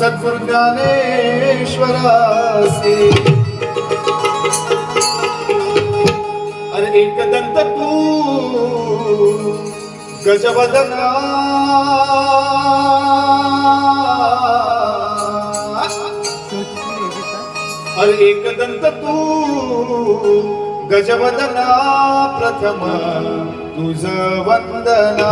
सद्गुरु ज्ञानेश्वरा से अरे एक दंत तू गजवदना। अरे एकदंत तू गजवदना प्रथम तुझ वंदना।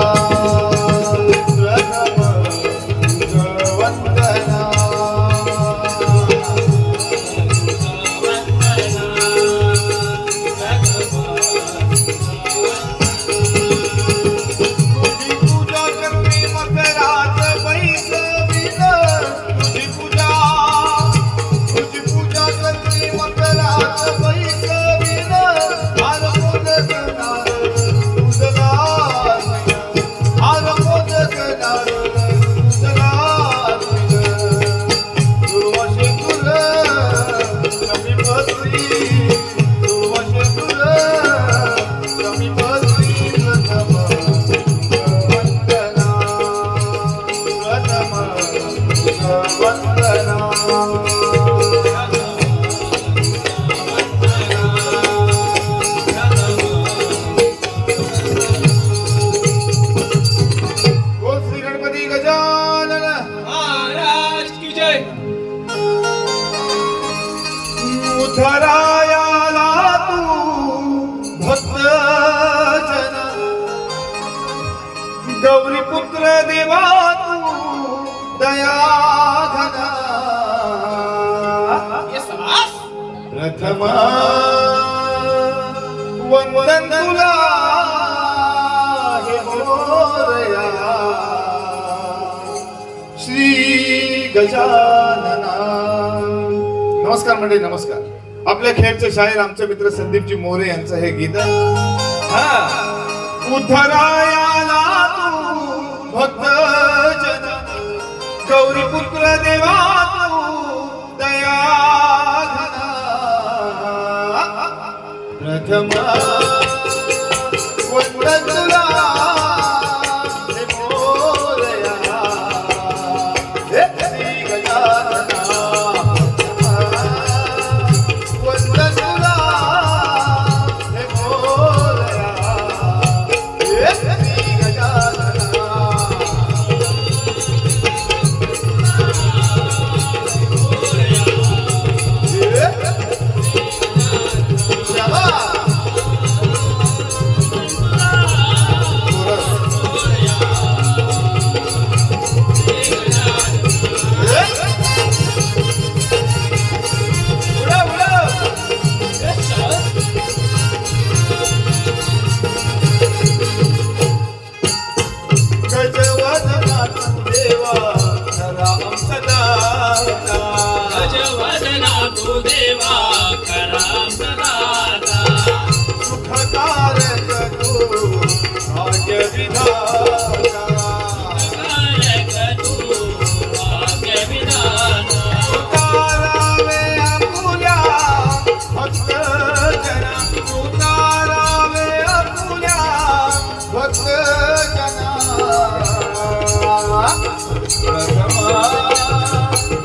शरायाला तू भक्तजन. गौरी पुत्र देवा तू दयाघन प्रथम वंदन तुला श्री गजानना. नमस्कार मंडळी नमस्कार. आपल्या खेळचे शाहीर आमचे मित्र संदीपजी मोरे यांचं हे गीत उधरायाला भक्त गौरी पुत्र देवा दया प्रथम तुला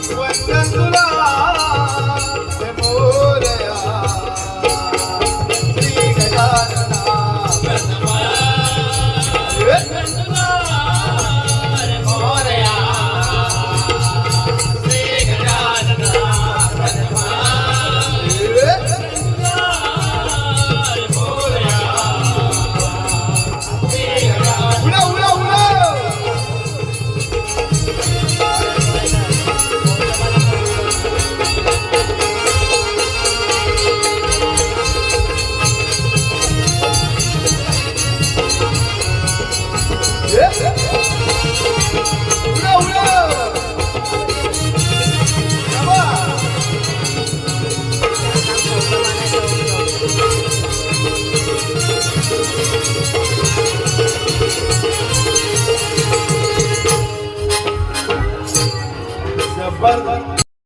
sweat. Zabar